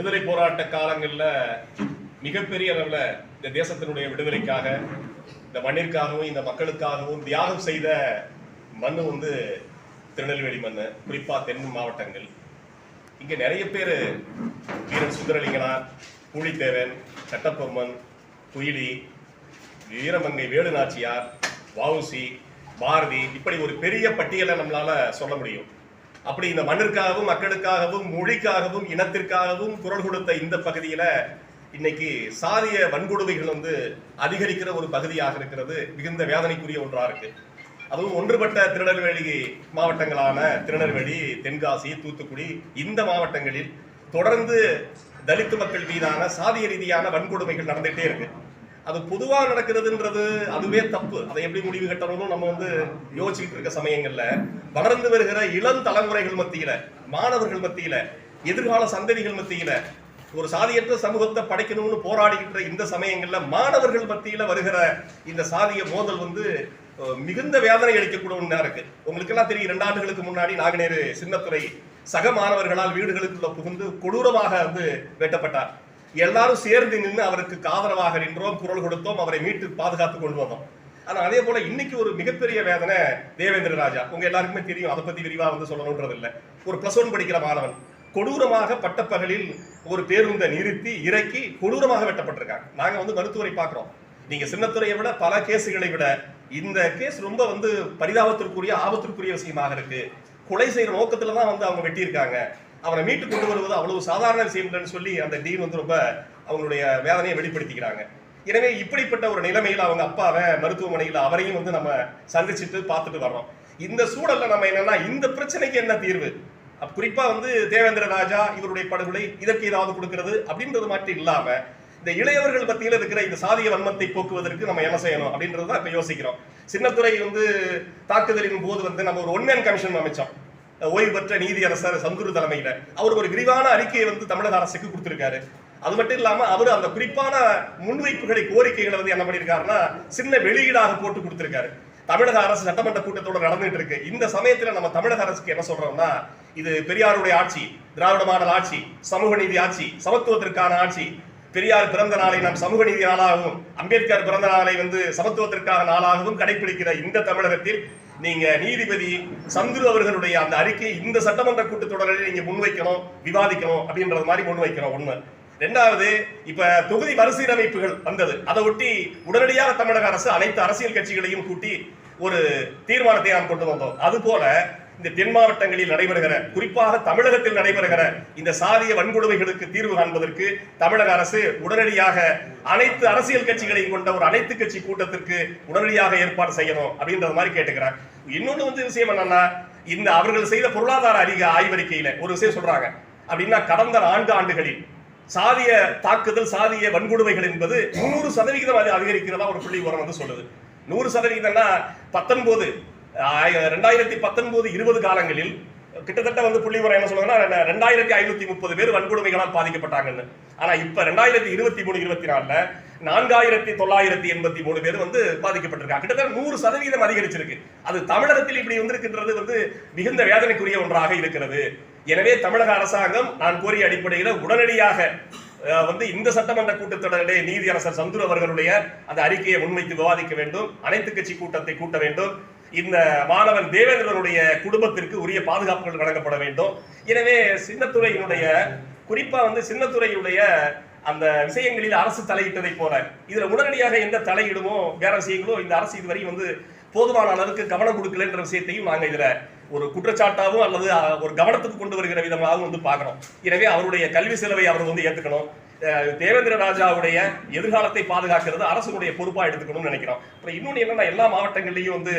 விடுதலை போராட்ட காலங்களில் மிகப்பெரிய அளவில் இந்த தேசத்தினுடைய விடுதலைக்காக இந்த மண்ணிற்காகவும் இந்த மக்களுக்காகவும் தியாகம் செய்த மண் வந்து திருநெல்வேலி மண் குறிப்பாக தென் மாவட்டங்கள். இங்கே நிறைய பேர் வீரன் சுந்தரலிங்கனார் பூலித்தேவன் சட்டப்பொம்மன் குயிலி வீரமங்கை வேலு நாச்சியார் வவுசி பாரதி இப்படி ஒரு பெரிய பட்டியலை நம்மளால் சொல்ல முடியும். அப்படி இந்த மண்ணிற்காகவும் மக்களுக்காகவும் மொழிக்காகவும் இனத்திற்காகவும் குரல் கொடுத்த இந்த பகுதியில இன்னைக்கு சாதிய வன்கொடுமைகள் வந்து அதிகரிக்கிற ஒரு பகுதியாக இருக்கிறது. மிகுந்த வேதனைக்குரிய ஒன்றா இருக்கு. அதுவும் ஒன்றுபட்ட திருநெல்வேலி மாவட்டங்களான திருநெல்வேலி தென்காசி தூத்துக்குடி இந்த மாவட்டங்களில் தொடர்ந்து தலித்து மக்கள் மீதான சாதிய ரீதியான வன்கொடுமைகள் நடந்துகிட்டே இருக்கு. அது பொதுவாக நடக்கிறதுன்றது அதுவே தப்பு. அதை எப்படி முடிவு கட்டணும்னு நம்ம வந்து யோசிச்சுட்டு இருக்க சமயங்கள்ல வளர்ந்து வருகிற இளம் தலைமுறைகள் மத்தியில மாணவர்கள் மத்தியில எதிர்கால சந்ததிகள் மத்தியில ஒரு சாதியற்ற சமூகத்தை படைக்கணும்னு போராடிக்கின்ற இந்த சமயங்கள்ல மாணவர்கள் மத்தியில வருகிற இந்த சாதிய மோதல் வந்து மிகுந்த வேதனை அளிக்கக்கூடிய ஒன்றா இருக்கு. உங்களுக்கு எல்லாம் தெரியும் இரண்டு ஆண்டுகளுக்கு முன்னாடி நாகநேரு சின்னத்துறை சக மாணவர்களால் வீடுகளுக்குள்ள புகுந்து கொடூரமாக வந்து வெட்டப்பட்டார். எல்லாரும் சேர்ந்து நின்று அவருக்கு ஆதரவாக நின்றோம் குரல் கொடுத்தோம் அவரை மீட்டு பாதுகாத்து கொண்டு வந்தோம். ஆனால் அதே போல இன்னைக்கு ஒரு மிகப்பெரிய வேதனை தேவேந்திர ராஜா. உங்க எல்லாருக்குமே தெரியும் அதை பத்தி விரிவாக வந்து சொல்லணுன்றது இல்லை. ஒரு பிளஸ் ஒன் படிக்கிற மாணவன் கொடூரமாக பட்டப்பகலில் ஒரு பேருந்தை நிறுத்தி இறக்கி கொடூரமாக வெட்டப்பட்டிருக்காங்க. நாங்கள் வந்து மருத்துவரை பார்க்குறோம். நீங்க சின்னத்துறையை விட பல கேஸுகளை விட இந்த கேஸ் ரொம்ப வந்து பரிதாபத்திற்குரிய ஆபத்திற்குரிய விஷயமாக இருக்கு. கொலை செய்யற நோக்கத்துல தான் வந்து அவங்க வெட்டியிருக்காங்க. அவனை மீட்டு கொண்டு வருவது அவ்வளவு சாதாரண விஷயம் இல்லைன்னு சொல்லி அந்த டீன் வந்து ரொம்ப அவங்களுடைய வேதனையை வெளிப்படுத்திக்கிறாங்க. எனவே இப்படிப்பட்ட ஒரு நிலைமையில் அவங்க அப்பாவை மருத்துவமனையில் அவரையும் வந்து நம்ம சந்திச்சுட்டு பார்த்துட்டு வர்றோம். இந்த சூழல்ல நம்ம என்னன்னா இந்த பிரச்சனைக்கு என்ன தீர்வு? குறிப்பா வந்து தேவேந்திர ராஜா இவருடைய படுகொலை இதற்கு ஏதாவது கொடுக்கிறது அப்படின்றது மட்டும் இல்லாம இந்த இளையவர்கள் மத்தியில் இருக்கிற இந்த சாதிய வன்மத்தை போக்குவதற்கு நம்ம என்ன செய்யணும் அப்படின்றது தான் இப்ப யோசிக்கிறோம். சின்னத்துறை வந்து தாக்குதலின் போது வந்து நம்ம ஒரு ஒன்மேன் கமிஷன் அமைச்சோம். ஓய்வு பெற்ற நீதியரசர் சந்துரு தலைமையில. அவர் ஒரு விரிவான அறிக்கையை வந்து தமிழக அரசுக்கு கொடுத்திருக்காரு. அது மட்டும் இல்லாம அவர் அந்த குறிப்பான முன்வைப்புகளை கோரிக்கைகளை வந்து என்ன பண்ணியிருக்காருன்னா சின்ன வெளியீடாக போட்டு கொடுத்திருக்காரு. தமிழக அரசு சட்டமன்ற கூட்டத்தோட நடந்துட்டு இருக்கு. இந்த சமயத்துல நம்ம தமிழக அரசுக்கு என்ன சொல்றோம்னா இது பெரியாருடைய ஆட்சி திராவிட மாடல் ஆட்சி சமூக நீதி ஆட்சி சமத்துவத்திற்கான ஆட்சி. பெரியார் பிறந்த நாளை நாம் சமூக நீதி நாளாகவும் அம்பேத்கர் பிறந்த நாளை வந்து சமத்துவத்திற்கான நாளாகவும் கடைபிடிக்கிற இந்த தமிழகத்தில் நீங்க நீதிபதி சந்துரு அவர்களுடைய அந்த அறிக்கை இந்த சட்டமன்ற கூட்டத்தொடரில் நீங்க முன்வைக்கணும் விவாதிக்கணும் அப்படின்றது மாதிரி முன்வைக்கிறோம் உண்மை. ரெண்டாவது இப்ப தொகுதி மறுசீரமைப்புகள் வந்தது. அதை ஒட்டி உடனடியாக தமிழக அரசு அனைத்து அரசியல் கட்சிகளையும் கூட்டி ஒரு தீர்மானத்தை நாம் கொண்டு வந்தோம். அதுபோல இந்த தென் மாவட்டங்களில் நடைபெறுகிற குறிப்பாக தமிழகத்தில் நடைபெறுகிற இந்த சாதிய வன்கொடுமைகளுக்கு தீர்வு காண்பதற்கு தமிழக அரசு உடனடியாக அனைத்து அரசியல் கட்சிகளையும் கொண்ட ஒரு அனைத்து கட்சி கூட்டத்திற்கு உடனடியாக ஏற்பாடு செய்யணும் அப்படின்றது மாதிரி கேட்டுக்கிறேன் இன்னொன்னு வந்து விஷயம் என்னன்னா இந்த அவர்கள் செய்த பொருளாதார அதிக ஆய்வறிக்கையில ஒரு விஷயம் சொல்றாங்க. அப்படின்னா கடந்த நான்கு ஆண்டுகளில் சாதிய தாக்குதல் சாதிய வன்கொடுமைகள் என்பது நூறு சதவிகிதம் அது அதிகரிக்கிறதா ஒரு புள்ளி உரம் வந்து சொல்லுது. நூறு சதவிகிதம்னா பத்தொன்பது ரெண்டாயிரத்தி பத்தொன்பது இருபது காலங்களில் கிட்டத்தட்ட வந்து புள்ளி என்ன சொல்லுங்கன்னா ரெண்டாயிரத்தி ஐநூத்தி முப்பது பேர் வன்கொடுமைகளால் பாதிக்கப்பட்டாங்கன்னு. ஆனா இப்ப ரெண்டாயிரத்தி இருபத்தி மூணு இருபத்தி நாலுல நான்காயிரத்தி தொள்ளாயிரத்தி எண்பத்தி மூணு பேர் வந்து பாதிக்கப்பட்டிருக்காங்க கிட்டத்தட்ட நூறு சதவீதம் அதிகரிச்சிருக்கு. அது தமிழகத்தில் இப்படி வந்திருக்கின்றது வந்து மிகுந்த வேதனைக்குரிய ஒன்றாக இருக்கிறது. எனவே தமிழக அரசாங்கம் நான் கோரிய அடிப்படையில் உடனடியாக அஹ், வந்து இந்த சட்டமன்ற கூட்டத்தொடரிலே நீதியரசர் சந்துரு அவர்களுடைய அந்த அறிக்கையை முன்வைத்து விவாதிக்க வேண்டும். அனைத்து கட்சி கூட்டத்தை கூட்ட வேண்டும். இந்த மாணவன் தேவேந்திரனுடைய குடும்பத்திற்கு உரிய பாதுகாப்புகள் வழங்கப்பட வேண்டும். எனவே சின்னத்துறையினுடைய குறிப்பா வந்து சின்னத்துறையுடைய அந்த விஷயங்களில் அரசு தலையிட்டதை போல இதுல உடனடியாக எந்த தலையிடுமோ வேற விஷயங்களோ இந்த அரசு இதுவரை வந்து போதுமான அளவுக்கு கவனம் கொடுக்கலன்ற விஷயத்தையும் நாங்க இதுல ஒரு குற்றச்சாட்டாகவும் அல்லது ஒரு கவனத்துக்கு கொண்டு வருகிற விதமாகவும் வந்து பார்க்கணும். எனவே அவருடைய கல்வி செலவை அவர் வந்து ஏத்துக்கணும். தேவேந்திர ராஜாவுடைய எதிர்காலத்தை பாதுகாக்கிறது அரசுடைய பொறுப்பாக எடுத்துக்கணும்னு நினைக்கிறோம். அப்புறம் இன்னொன்று என்னன்னா எல்லா மாவட்டங்கள்லையும் வந்து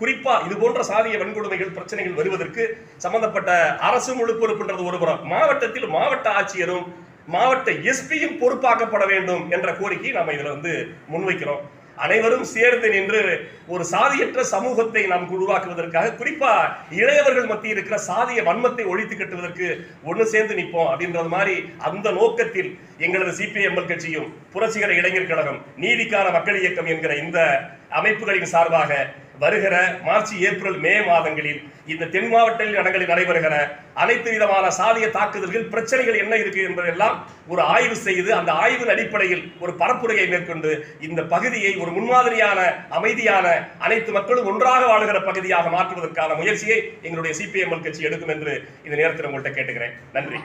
குறிப்பாக இது போன்ற சாதிய வன்கொடுமைகள் பிரச்சனைகள் வருவதற்கு சம்பந்தப்பட்ட அரசு முழு பொறுப்புன்றது ஒரு புறம். மாவட்டத்தில் மாவட்ட ஆட்சியரும் மாவட்ட எஸ்பியும் பொறுப்பாக்கப்பட வேண்டும் என்ற கோரிக்கை நம்ம இதில் வந்து முன்வைக்கிறோம். அனைவரும் சேர்ந்து நின்று ஒரு சாதியற்ற சமூகத்தை நாம் உருவாக்குவதற்காக குறிப்பா இளையவர்கள் மத்தியில் இருக்கிற சாதிய வன்மத்தை ஒழித்து கட்டுவதற்கு ஒன்று சேர்ந்து நிற்போம் அப்படின்றது மாதிரி அந்த நோக்கத்தில் எங்களது சிபிஎம்எல் கட்சியும் புரட்சிகர இளைஞர் கழகம் நீதிக்கான மக்கள் இயக்கம் என்கிற இந்த அமைப்புகளின் சார்பாக வருகிற மார்ச் ஏப்ரல் மே மாதங்களில் இந்த தென் மாவட்ட இடங்களில் நடைபெறுகிற அனைத்து விதமான சாதிய தாக்குதல்கள் பிரச்சனைகள் என்ன இருக்கு என்பதெல்லாம் ஒரு ஆய்வு செய்து அந்த ஆய்வின் அடிப்படையில் ஒரு பரப்புரையை மேற்கொண்டு இந்த பகுதியை ஒரு முன்மாதிரியான அமைதியான அனைத்து மக்களும் ஒன்றாக வாழுகிற பகுதியாக மாற்றுவதற்கான முயற்சியை எங்களுடைய சிபிஎம்எல் கட்சி எடுக்கும் என்று இந்த நேரத்தில் உங்கள்கிட்ட கேட்டுக்கிறேன். நன்றி.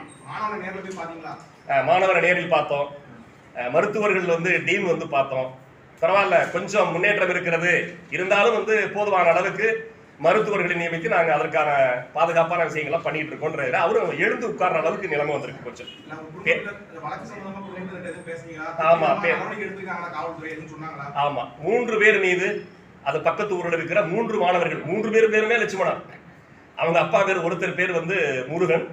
மாணவரை நேரில் பார்த்தோம். மருத்துவர்கள் வந்து டீன் வந்து பார்த்தோம். பரவாயில்ல கொஞ்சம் முன்னேற்றம் இருக்கிறது. இருந்தாலும் வந்து போதுமான அளவுக்கு மருத்துவர்களை நியமித்து நாங்க அதற்கான பாதுகாப்பான விஷயங்கள்லாம் பண்ணிட்டு இருக்கோன்ற அவரும் எழுந்து உட்கார்ற அளவுக்கு நிலைமை வந்திருக்கு கொஞ்சம். ஆமா, ஆமா மூன்று பேர் மீது அது பக்கத்து ஊரில் இருக்கிற மூன்று மாணவர்கள் மூன்று பேர் பேருமே லட்சுமணன் அவங்க அப்பா பேர் ஒருத்தர் பேர் வந்து முருகன்.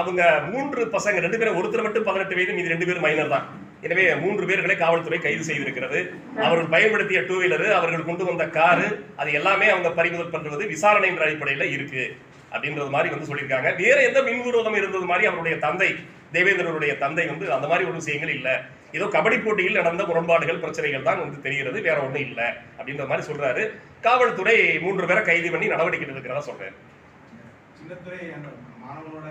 அவங்க மூன்று பசங்க ரெண்டு பேரும் ஒருத்தர் மட்டும் பதினெட்டு வயது மீது ரெண்டு பேரும் மைனர் தான். எனவே மூன்று பேர்களை காவல்துறை கைது செய்திருக்கிறது. அவர்கள் பயன்படுத்திய டூ வீலர் அவர்கள் கொண்டு வந்த காரு அது எல்லாமே அவங்க பறிமுதல் பண்றது விசாரணை என்ற அடிப்படையில் இருக்கு. அப்படின்றது மாதிரி வந்து சொல்லியிருக்காங்க. வேற எந்த மின்விரோதம் இருந்தது மாதிரி அவருடைய தந்தை தேவேந்திரனுடைய தந்தை வந்து அந்த மாதிரி ஒரு விஷயங்கள் இல்லை. ஏதோ கபடி போட்டியில் நடந்த முரண்பாடுகள் பிரச்சனைகள் தான் வந்து தெரிகிறது. வேற ஒன்றும் இல்லை. அப்படின்ற மாதிரி சொல்றாரு. காவல்துறை மூன்று பேரை கைது பண்ணி நடவடிக்கை எடுக்கிறதா சொல்றாரு. சின்னத்துறை மாணவனோட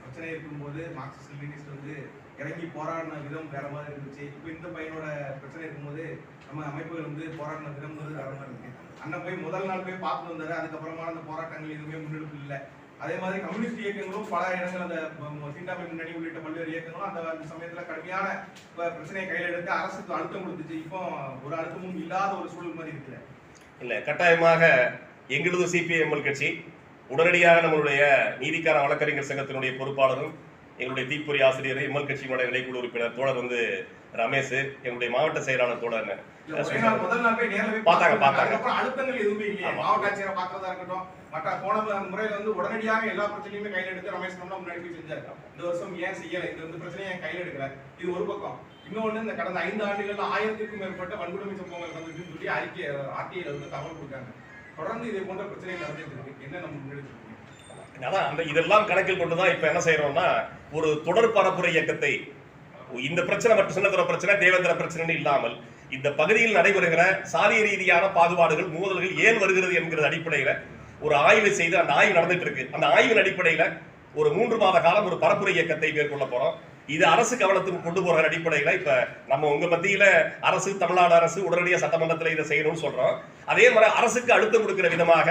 பிரச்சனை இருக்கும்போது மார்க்சிஸ்ட் வந்து இறங்கி போராடின விதம் வேற மாதிரி இருந்துச்சு. இப்போ இந்த பையனோட பிரச்சனை இருக்கும்போது நம்ம அமைப்புகள் வந்து போராடின விதம் வேற மாதிரி இருக்கு. அண்ணன் போய் முதல் நாள் போய் பார்த்துட்டு வந்தாரு. அதுக்கப்புறமா அந்த போராட்டங்கள் எதுவுமே முன்னெடுப்பு இல்லை. அதே மாதிரி கம்யூனிஸ்ட் இயக்கங்களும் பல இடங்கள் அந்த ம- தீண்டாமை முன்னணி உள்ளிட்ட பல்வேறு இயக்கங்களும் அந்த அந்த சமயத்தில் கடுமையான பிரச்சனையை கையில் எடுத்து அரசுக்கு அழுத்தம் கொடுத்துச்சு. இப்போ ஒரு அழுத்தமும் இல்லாத ஒரு சூழல் மாதிரி இருக்குல்ல. இல்லை கட்டாயமாக எங்களது சிபிஎம்எல் கட்சி உடனடியாக நம்மளுடைய நீதிக்கான வழக்கறிஞர் சங்கத்தினுடைய பொறுப்பாளரும் எங்களுடைய தீப்பொறி ஆசிரியர் எம்எல் கட்சியினுடைய நிலைக்குழு உறுப்பினர் தோழர் வந்து ரமேஷ் எங்களுடைய மாவட்ட செயலாளர் தோழர் பார்த்தாங்க, பார்த்தாங்க. அழுத்தங்கள் எதுவுமே இல்லையே. மாவட்ட ஆட்சியரை பார்க்கறதா இருக்கட்டும் மற்ற போன முறையில வந்து உடனடியாக எல்லா பிரச்சனையுமே கையில எடுத்து ரமேஷ் கமலா முன்னாடி போய் செஞ்சாரு. இந்த வருஷம் ஏன் செய்யல? இந்த வந்து பிரச்சனையை ஏன் கையில எடுக்கல? இது ஒரு பக்கம். இன்னொன்னு இந்த கடந்த ஐந்து ஆண்டுகள்ல ஆயிரத்திற்கும் மேற்பட்ட வன்கொடுமை சம்பவங்கள் நடந்துச்சுன்னு சொல்லி அறிக்கை ஆர்டிஐல வந்து தகவல் கொடுக்காங்க. தொடர்ந்து இதே போன்ற பிரச்சனைகள் நடந்துட்டு இருக்கு. என்ன நம்ம முன்னெடுத்து அதான் அந்த இதெல்லாம் கணக்கில் கொண்டு தான் இப்ப என்ன செய்யறோம்னா ஒரு தொடர் பரப்புரை இயக்கத்தை இந்த பிரச்சனை மட்டும் சின்னத்தர பிரச்சனை தேவேந்திர பிரச்சனை இல்லாமல் இந்த பகுதியில் நடைபெறுகிற சாதிய ரீதியான பாகுபாடுகள் மோதல்கள் ஏன் வருகிறது என்கிற அடிப்படையில ஒரு ஆய்வு செய்து அந்த ஆய்வு நடந்துட்டு இருக்கு. அந்த ஆய்வின் அடிப்படையில ஒரு மூன்று மாத காலம் ஒரு பரப்புரை இயக்கத்தை மேற்கொள்ள போறோம். இது அரசு கவனத்துக்கு கொண்டு போகிற அடிப்படையில இப்ப நம்ம உங்க மத்தியில அரசு தமிழ்நாடு அரசு உடனடியாக சட்டமன்றத்தில் இதை செய்யணும்னு சொல்றோம். அதே மாதிரி அரசுக்கு அழுத்தம் கொடுக்கிற விதமாக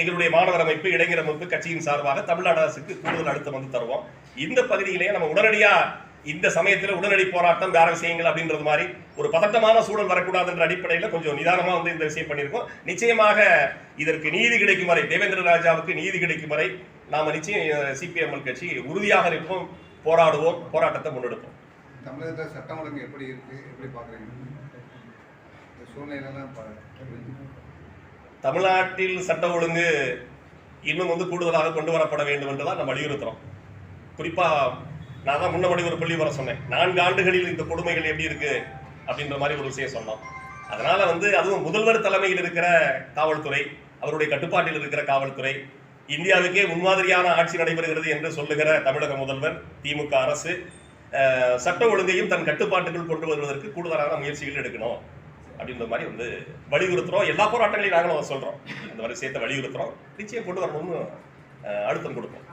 எங்களுடைய மாணவர் அமைப்பு இளைஞர் அமைப்பு கட்சியின் சார்பாக தமிழ்நாடு அரசுக்கு கூடுதல் அழுத்தம் வந்து தருவோம். இந்த பகுதியிலேயே நம்ம உடனடியா இந்த சமயத்தில் உடனடி போராட்டம் வேற விஷயங்கள் அப்படின்றது மாதிரி ஒரு பதட்டமான சூழல் வரக்கூடாதுன்ற அடிப்படையில் கொஞ்சம் நிதானமாக வந்து இந்த விஷயம் பண்ணியிருக்கோம். நிச்சயமாக இதற்கு நீதி கிடைக்கும் வரை தேவேந்திர ராஜாவுக்கு நீதி கிடைக்கும் வரை நாம நிச்சயம் சிபிஎம்எல் கட்சி உறுதியாக இருப்போம் போராடுவோம் போராட்டத்தை முன்னெடுப்போம். தமிழகத்தில் சட்டம் ஒழுங்கு எப்படி இருக்கு? எப்படி பார்க்குறீங்க இந்த சூழ்நிலையெல்லாம் பா- தமிழ்நாட்டில் சட்ட ஒழுங்கு இன்னும் வந்து கூடுதலாக கொண்டு வரப்பட வேண்டும் என்றுதான் நம்ம வலியுறுத்துறோம். குறிப்பா நான் தான் முன்னபடி ஒரு புள்ளி வர சொன்னேன். நான்கு ஆண்டுகளில் இந்த கொடுமைகள் எப்படி இருக்கு? அப்படின்ற மாதிரி ஒரு விஷயம் சொன்னோம். அதனால வந்து அதுவும் முதல்வர் தலைமையில் இருக்கிற காவல்துறை அவருடைய கட்டுப்பாட்டில் இருக்கிற காவல்துறை இந்தியாவுக்கே முன்மாதிரியான ஆட்சி நடைபெறுகிறது என்று சொல்லுகிற தமிழக முதல்வர் திமுக அரசு சட்ட ஒழுங்கையும் தன் கட்டுப்பாட்டுக்குள் கொண்டு வருவதற்கு கூடுதலான முயற்சிகள் எடுக்கணும் அப்படின்ற மாதிரி வந்து வலியுறுத்துறோம். எல்லா போராட்டங்களையும் நாங்களும் சொல்றோம். இந்த மாதிரி விஷயத்தை வலியுறுத்துறோம். நிச்சயம் கொண்டு வரணும்னு அழுத்தம் கொடுப்போம்.